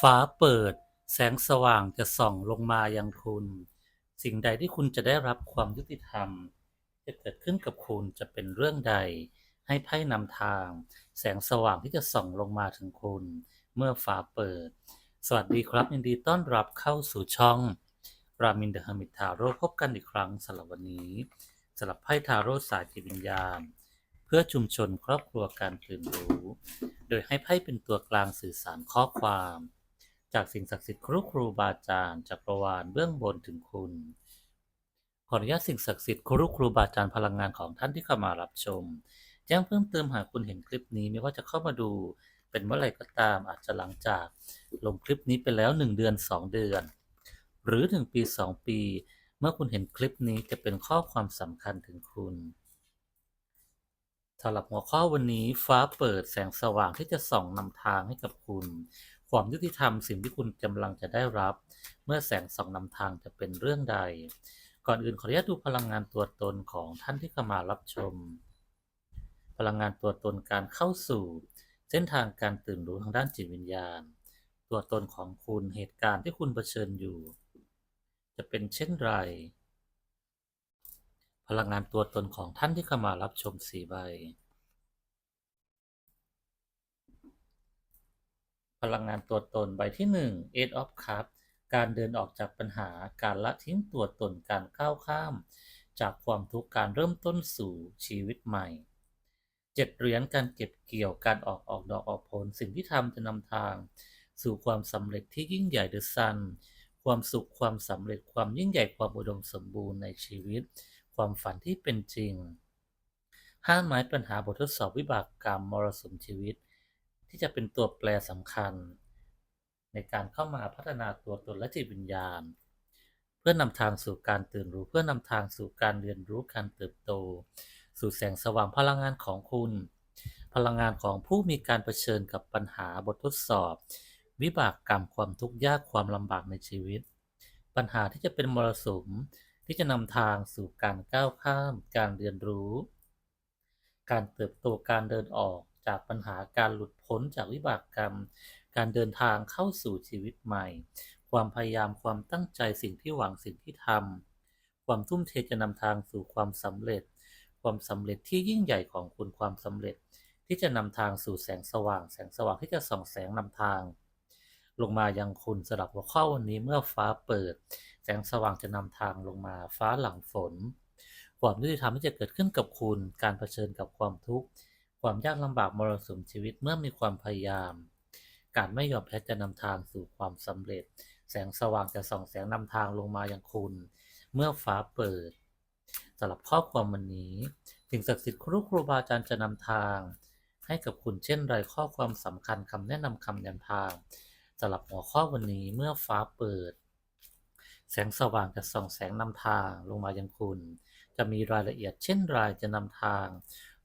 ฟ้าเปิด แสงสว่างจะส่องลงมายังคุณ สิ่งใดที่คุณจะได้รับความยุติธรรม จะเกิดขึ้นกับคุณจะเป็นเรื่องใด ให้ไพ่นำทาง แสงสว่างที่จะส่องลงมาถึงคุณ เมื่อฟ้าเปิด สวัสดีครับยินดีต้อนรับเข้าสู่ช่องรามินเดอะฮมิทาโร่พบกันอีกครั้งสำหรับวันนี้สำหรับไพ่ทาโร่สายจิตวิญญาณ เพื่อชุมชนครอบครัวการตื่นรู้ โดยให้ไพ่เป็นตัวกลางสื่อสารข้อความ จากสิ่งศักดิ์สิทธิ์ครูครูบาอาจารย์จักรวาลเบื้องบนถึงคุณ ขออนุญาตสิ่งศักดิ์สิทธิ์ครูครูบาอาจารย์พลังงานของท่านที่เข้ามารับชมแจ้งเพิ่มเติมหากคุณเห็นคลิปนี้ไม่ว่าจะเข้ามาดูเป็นเมื่อไหร่ก็ตามอาจจะหลังจากลงคลิปนี้ไปแล้ว 1 เดือน 2 เดือน หรือถึงปี 2 ปี เมื่อคุณเห็นคลิปนี้จะเป็นข้อความสำคัญถึงคุณสำหรับหัวข้อวันนี้ฟ้าเปิดแสงสว่างที่จะส่องนำทางให้กับคุณ ความยุติธรรมสิ่งที่คุณกำลังจะได้รับ เมื่อแสงส่องนำทางจะเป็นเรื่องใด ก่อนอื่นขออนุญาตดูพลังงานตัวตนของท่านที่เข้ามารับชม พลังงานตัวตนการเข้าสู่ เส้นทางการตื่นรู้ทางด้านจิตวิญญาณ ตัวตนของคุณเหตุการณ์ที่คุณเผชิญอยู่ จะเป็นเช่นไร พลังงานตัวตนของท่านที่เข้ามารับชมสี่ใบ พลังงานตัวตนใบที่หนึ่ง Eight of Cups การเดินออกจากปัญหาการละทิ้งตัวตนการก้าวข้าม จากความทุกข์การเริ่มต้นสู่ชีวิตใหม่เจ็ดเหรียญการเก็บเกี่ยวการออกออกดอกออกผลสิ่งที่ทำจะนำทาง สู่ความสำเร็จที่ยิ่งใหญ่ The Sun ความสุขความสำเร็จความยิ่งใหญ่ความอุดมสมบูรณ์ในชีวิต ความฝันที่เป็นจริงห้าไม้ปัญหาบททดสอบวิบากกรรมมรสุมชีวิต ที่จะเป็นตัวแปรสำคัญ ในการเข้ามาพัฒนาตัวตนและจิตวิญญาณ เพื่อนำทางสู่การตื่นรู้เพื่อนำทางสู่การเรียนรู้การเติบโต สู่แสงสว่างพลังงานของคุณ พลังงานของผู้มีการเผชิญกับปัญหาบททดสอบ วิบากกรรมความทุกข์ยากความลำบากในชีวิต ปัญหาที่จะเป็นมรสุมที่จะนำทางสู่การก้าวข้าม การเรียนรู้ การเติบโตการเดินออก จากปัญหาการหลุดพ้นจากวิบากกรรม การเดินทางเข้าสู่ชีวิตใหม่ ความพยายามความตั้งใจสิ่งที่หวังสิ่งที่ทำความทุ่มเทจะนำทางสู่ความสำเร็จ ความสำเร็จที่ยิ่งใหญ่ของคุณความสำเร็จ ที่จะนำทางสู่แสงสว่าง แสงสว่างที่จะส่องแสงนำทาง ลงมายังคุณสำหรับหัวข้อวันนี้เมื่อฟ้าเปิด แสงสว่างจะนำทางลงมาฟ้าหลังฝนความยุติธรรมที่จะเกิดขึ้นกับคุณ การเผชิญกับความทุกข์ ความยากลำบากมรสุมชีวิตเมื่อมีความพยายาม การไม่ยอมแพ้จะนำทางสู่ความสำเร็จ แสงสว่างจะส่องแสงนำทางลงมาอยังคุณ เมื่อฟ้าเปิดสำหรับข้อความวันนี้สิ่งศักดิ์สิทธิ์ครูครูบาอาจารย์จะนำทาง ให้กับคุณเช่นไรข้อความสำคัญคำแนะนำคำนำทางสำหรับหัวข้อวันนี้เมื่อฟ้าเปิด แสงสว่างจะส่องแสงนำทางลงมายังคุณ จะมีรายละเอียดเช่นไรจะนำทาง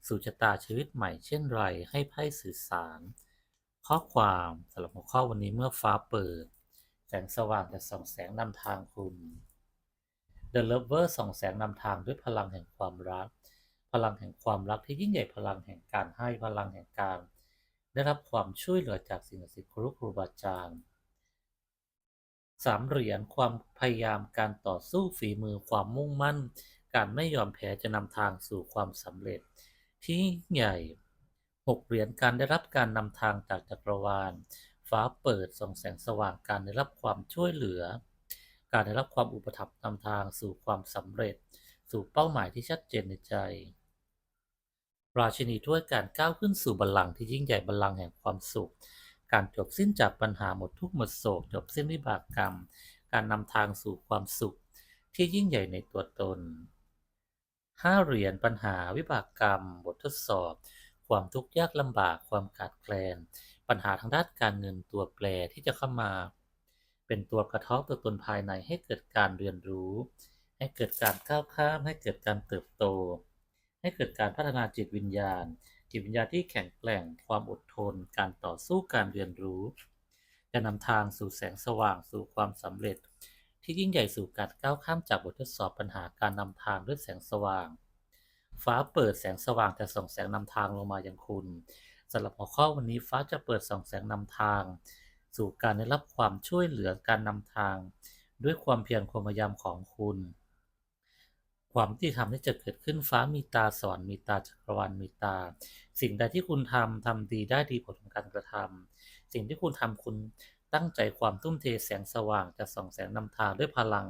สู่ชะตาชีวิตใหม่เช่นไรให้ไพ่สื่อสาร ข้อความสำหรับหัวข้อวันนี้เมื่อฟ้าเปิด แสงสว่างจะส่องแสงนำทางคุณ The Lover ส่องแสงนำทางด้วยพลังแห่งความรัก พลังแห่งความรักที่ยิ่งใหญ่พลังแห่งการให้พลังแห่งการ ได้รับความช่วยเหลือจากสิ่งศักดิ์สิทธิ์ครูครูบาอาจารย์สามเหรียญความพยายามการต่อสู้ฝีมือความมุ่งมั่น การไม่ยอมแพ้จะนำทางสู่ความสำเร็จ ที่ยิ่งใหญ่หกเหรียญการได้รับการนำทางจากจักรวาล ฟ้าเปิดส่องแสงสว่างการได้รับความช่วยเหลือ การได้รับความอุปถัมภ์นำทางสู่ความสำเร็จ สู่เป้าหมายที่ชัดเจนในใจ ราชินีถ้วยการก้าวขึ้นสู่บัลลังก์ที่ยิ่งใหญ่บัลลังก์แห่งความสุข การจบสิ้นจากปัญหาหมดทุกข์หมดโศก จบสิ้นวิบากกรรม การนำทางสู่ความสุข ที่ยิ่งใหญ่ในตัวตน ห้าเหรียญปัญหาวิบากกรรม บททดสอบ ความทุกข์ยากลำบากความขาดแคลน ปัญหาทางด้านการเงินตัวแปรที่จะเข้ามา เป็นตัวกระทบตัวตนภายในให้เกิดการเรียนรู้ ให้เกิดการก้าวข้ามให้เกิดการเติบโต ให้เกิดการพัฒนาจิตวิญญาณ จิตวิญญาณที่แข็งแกร่ง ความอดทน การต่อสู้การเรียนรู้จะนำทางสู่แสงสว่างสู่ความสำเร็จ ที่ยิ่งใหญ่สู่การก้าวข้ามจากบททดสอบปัญหาการนำทางด้วยแสงสว่าง ฟ้าเปิดแสงสว่างจะส่องแสงนำทางลงมาอยังคุณสำหรับหัวข้อวันนี้ฟ้าจะเปิดส่องแสงนำทาง สู่การได้รับความช่วยเหลือการนำทาง ด้วยความเพียรความพยายามของคุณ ความยุติธรรมที่จะเกิดขึ้นฟ้ามีตาสวรรค์มีตาจักรวาลมีตา สิ่งใดที่คุณทำทำดีได้ดีผลของการกระทำสิ่งที่คุณทำคุณ ตั้งใจความทุ่มเทแสงสว่างจะส่องแสงนำทางด้วยพลัง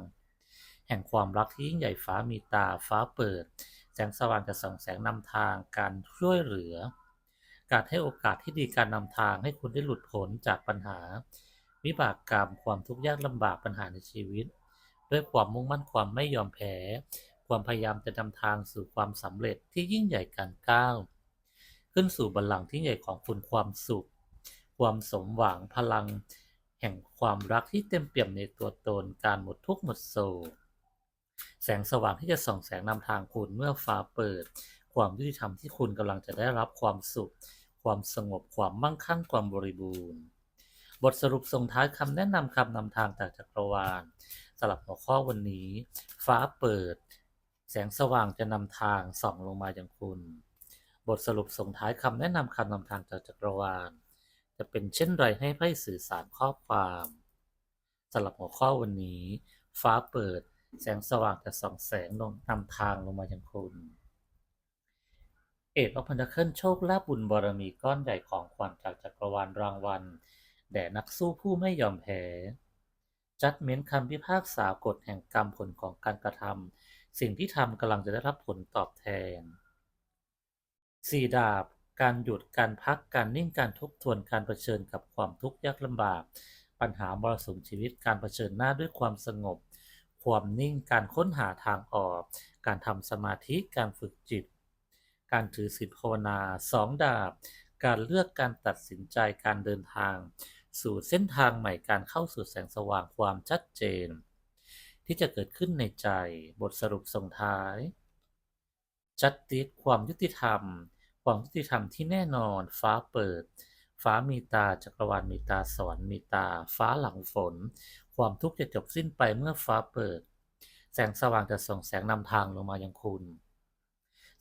แห่งความรักที่ยิ่งใหญ่ฟ้ามีตาฟ้าเปิด แสงสว่างจะส่องแสงนำทางการช่วยเหลือ การให้โอกาสที่ดีการนำทางให้คุณได้หลุดพ้นจากปัญหา วิบากกรรมความทุกข์ยากลำบากปัญหาในชีวิต ด้วยความมุ่งมั่นความไม่ยอมแพ้ ความพยายามจะนำทางสู่ความสำเร็จที่ยิ่งใหญ่การก้าวขึ้นสู่บัลลังก์ที่ใหญ่ของคุณความสุข ความสมหวังพลัง แห่งความรักที่เต็มเปี่ยมในตัวตนการหมดทุกข์หมดโศกแสงสว่างที่จะส่องแสงนำทางคุณเมื่อฟ้าเปิด ความยุติธรรมที่คุณกำลังจะได้รับความสุข ความสงบความมั่งคั่งความบริบูรณ์ บทสรุปส่งท้ายคำแนะนำคำนำทางจากจักรวาลสำหรับหัวข้อวันนี้ ฟ้าเปิด แสงสว่างจะนำทางส่องลงมาอย่างคุณ บทสรุปส่งท้ายคำแนะนำคำนำทางจากจักรวาล จะเป็นเช่นไรให้ไพ่สื่อสารข้อความสำหรับหัวข้อวันนี้ ฟ้าเปิด แสงสว่างจะส่องแสงลงนำทางลงมาอย่างคุณเอ็ดออฟพันธเคิลโชคลาภบุญบารมีก้อนใหญ่ของขวัญจากจักรวาลรางวัลแด่นักสู้ผู้ไม่ยอมแพ้จัดเม้นคำพิพากษากฎแห่งกรรมผลของการกระทำสิ่งที่ทำกำลังจะได้รับผลตอบแทนสี่ดาบ การหยุดการพักการนิ่งการทบทวนการเผชิญกับความทุกข์ยากลำบาก ปัญหามรสุมชีวิตการเผชิญหน้าด้วยความสงบ ความนิ่งการค้นหาทางออก การทำสมาธิการฝึกจิต การถือศีลภาวนาสองดาบ การเลือกการตัดสินใจการเดินทาง สู่เส้นทางใหม่การเข้าสู่แสงสว่างความชัดเจน ที่จะเกิดขึ้นในใจบทสรุปส่งท้าย จัดติดความยุติธรรม ความยุติธรรมที่แน่นอน ฟ้าเปิด ฟ้ามีตา จักรวาลมีตา สวรรค์มีตา ฟ้าหลังฝน ความทุกข์จะจบสิ้นไปเมื่อฟ้าเปิด แสงสว่างจะส่องแสงนำทางลงมายังคุณ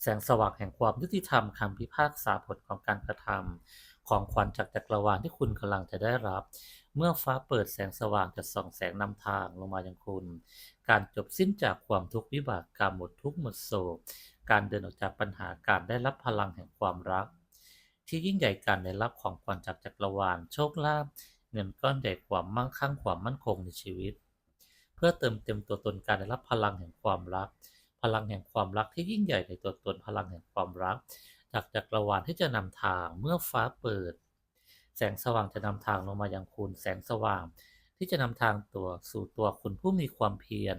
แสงสว่างแห่งความยุติธรรมคำพิพากษาผลของการกระทำของขวัญจากจักรวาลที่คุณกำลังจะได้รับ เมื่อฟ้าเปิดแสงสว่างจะส่องแสงนำทางลงมายังคุณ การจบสิ้นจากความทุกข์วิบากกรรมหมดทุกข์หมดโศก การเดินออกจากปัญหาการได้รับพลังแห่งความรัก ที่ยิ่งใหญ่การได้รับของขวัญจากจักรวาลโชคลาภเงินก้อนใหญ่ความมั่งคั่งความมั่นคงในชีวิต เพื่อเติมเต็มตัวตนการได้รับพลังแห่งความรัก พลังแห่งความรักที่ยิ่งใหญ่ในตัวตนพลังแห่งความรัก จากจักรวาลที่จะนำทางเมื่อฟ้าเปิด แสงสว่างจะนำทางลงมายังคุณแสงสว่าง ที่จะนำทางตัวสู่ตัวคุณผู้มีความเพียร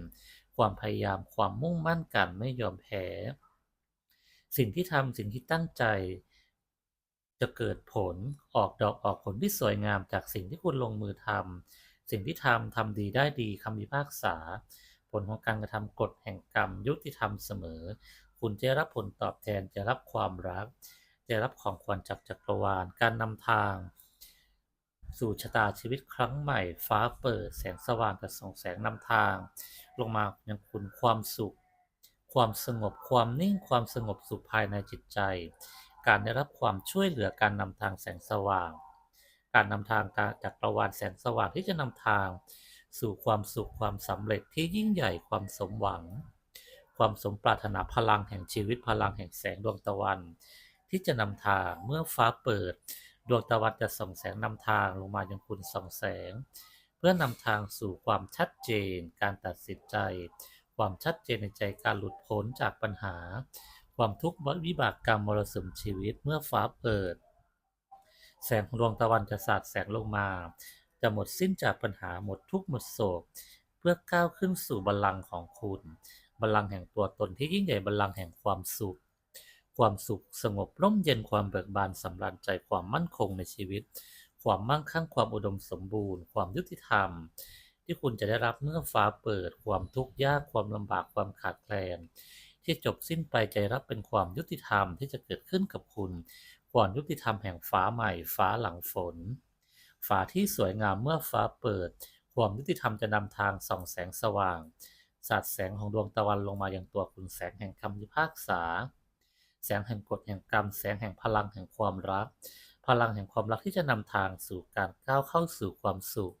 ความพยายามความมุ่งมั่นการไม่ยอมแพ้ สิ่งที่ทำสิ่งที่ตั้งใจ จะเกิดผลออกดอกออกผลที่สวยงามจากสิ่งที่คุณลงมือทำสิ่งที่ทำทำดีได้ดีคำพิพากษา ผลของการกระทำกฎแห่งกรรมยุติธรรมเสมอ คุณจะรับผลตอบแทนจะรับความรัก จะรับของขวัญจากจักรวาลการนำทาง สู่ชะตาชีวิตครั้งใหม่ ฟ้าเปิดแสงสว่างกับส่องแสงนำทาง ลงมายังคุณความสุข ความสงบความนิ่งความสงบสุขภายในจิตใจ การได้รับความช่วยเหลือการนำทางแสงสว่าง การนำทางจากจักรวาลแสงสว่างที่จะนำทาง สู่ความสุขความสำเร็จที่ยิ่งใหญ่ความสมหวัง ความสมปรารถนาพลังแห่งชีวิตพลังแห่งแสงดวงตะวัน ที่จะนำทางเมื่อฟ้าเปิด ดวงตะวันจะส่องแสงนำทางลงมายังคุณส่องแสง เพื่อนำทางสู่ความชัดเจน การตัดสินใจ ความชัดเจนในใจการหลุดพ้นจากปัญหา ความทุกข์วิบากกรรมมรสุมชีวิตเมื่อฟ้าเปิด แสงของดวงตะวันจะสาดแสงลงมา จะหมดสิ้นจากปัญหาหมดทุกข์หมดโศก เพื่อก้าวขึ้นสู่บัลลังก์ของคุณบัลลังก์แห่งตัวตนที่ยิ่งใหญ่บัลลังก์แห่งความสุข ความสุขสงบร่มเย็นความเบิกบานสำราญใจความมั่นคงในชีวิต ความมั่งคั่งความอุดมสมบูรณ์ ความยุติธรรม ที่คุณจะได้รับเมื่อฟ้าเปิดความทุกข์ยากความลำบากความขาดแคลน ที่จบสิ้นไปใจรับเป็นความยุติธรรมที่จะเกิดขึ้นกับคุณความยุติธรรมแห่งฟ้าใหม่ ฟ้าหลังฝนฟ้าที่สวยงามเมื่อฟ้าเปิด ความยุติธรรมจะนำทางส่องแสงสว่างสาดแสงของดวงตะวันลงมาอย่างตัวคุณแสงแห่งคำพิพากษา แสงแห่งกฎแห่งกรรม แสงแห่งพลังแห่งความรัก พลังแห่งความรักที่จะนำทางสู่การก้าวเข้าสู่ความสุข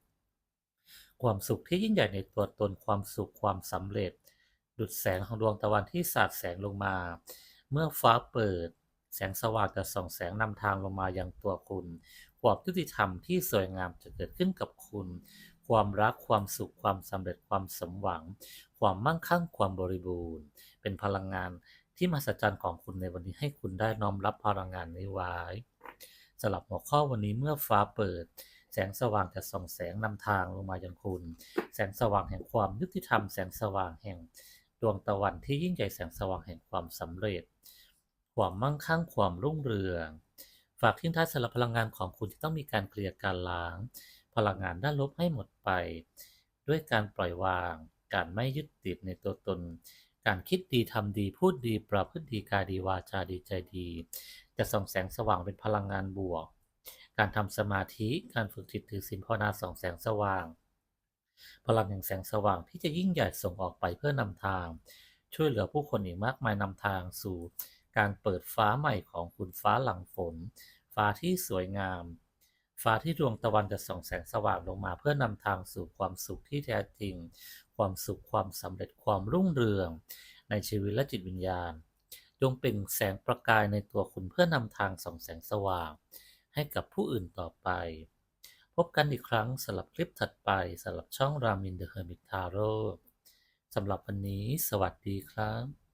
ความสุขที่ยิ่งใหญ่ในตัวตนความสุขความสำเร็จ ดุจแสงของดวงตะวันที่สาดแสงลงมา เมื่อฟ้าเปิด แสงสว่างจะส่องแสงนำทางลงมาอยังตัวคุณ ความยุติธรรมที่สวยงามจะเกิดขึ้นกับคุณ ความรักความสุขความสำเร็จความสมหวัง ความมั่งคั่งความบริบูรณ์ เป็นพลังงานที่มหัศจรรย์ของคุณในวันนี้ให้คุณได้น้อมรับพลังงานนี้ไว้สำหรับหัวข้อวันนี้เมื่อฟ้าเปิด แสงสว่างจะส่องแสงนำทางลงมายังคุณ แสงสว่างแห่งความยุติธรรม แสงสว่างแห่งดวงตะวันที่ยิ่งใหญ่แสงสว่างแห่งความสำเร็จ ความมั่งคั่งความรุ่งเรือง ฝากทิ้งท้ายสำหรับพลังงานของคุณที่ต้องมีการเคลียร์การล้าง พลังงานด้านลบให้หมดไป ด้วยการปล่อยวาง การไม่ยึดติดในตัวตน การคิดดีทำดีพูดดีประพฤติดีกายดีวาจาดีใจดี จะส่องแสงสว่างเป็นพลังงานบวก การทำสมาธิ การฝึกจิตถือศีลภาวนาสองแสงสว่าง พลังแห่งแสงสว่างที่จะยิ่งใหญ่ส่งออกไปเพื่อนำทาง ช่วยเหลือผู้คนอีกมากมายนำทางสู่ การเปิดฟ้าใหม่ของคุณฟ้าหลังฝน ฟ้าที่สวยงาม ฟ้าที่ดวงตะวันจะส่องแสงสว่างลงมาเพื่อนำทางสู่ความสุขที่แท้จริง ความสุขความสำเร็จความรุ่งเรือง ในชีวิตและจิตวิญญาณจงเป็นแสงประกายในตัวคุณเพื่อนำทางส่องแสงสว่าง ให้กับผู้อื่นต่อไป พบกันอีกครั้งสำหรับคลิปถัดไปสำหรับช่องรามินเดอะเฮอร์มิทาโร่สำหรับวันนี้ สวัสดีครับ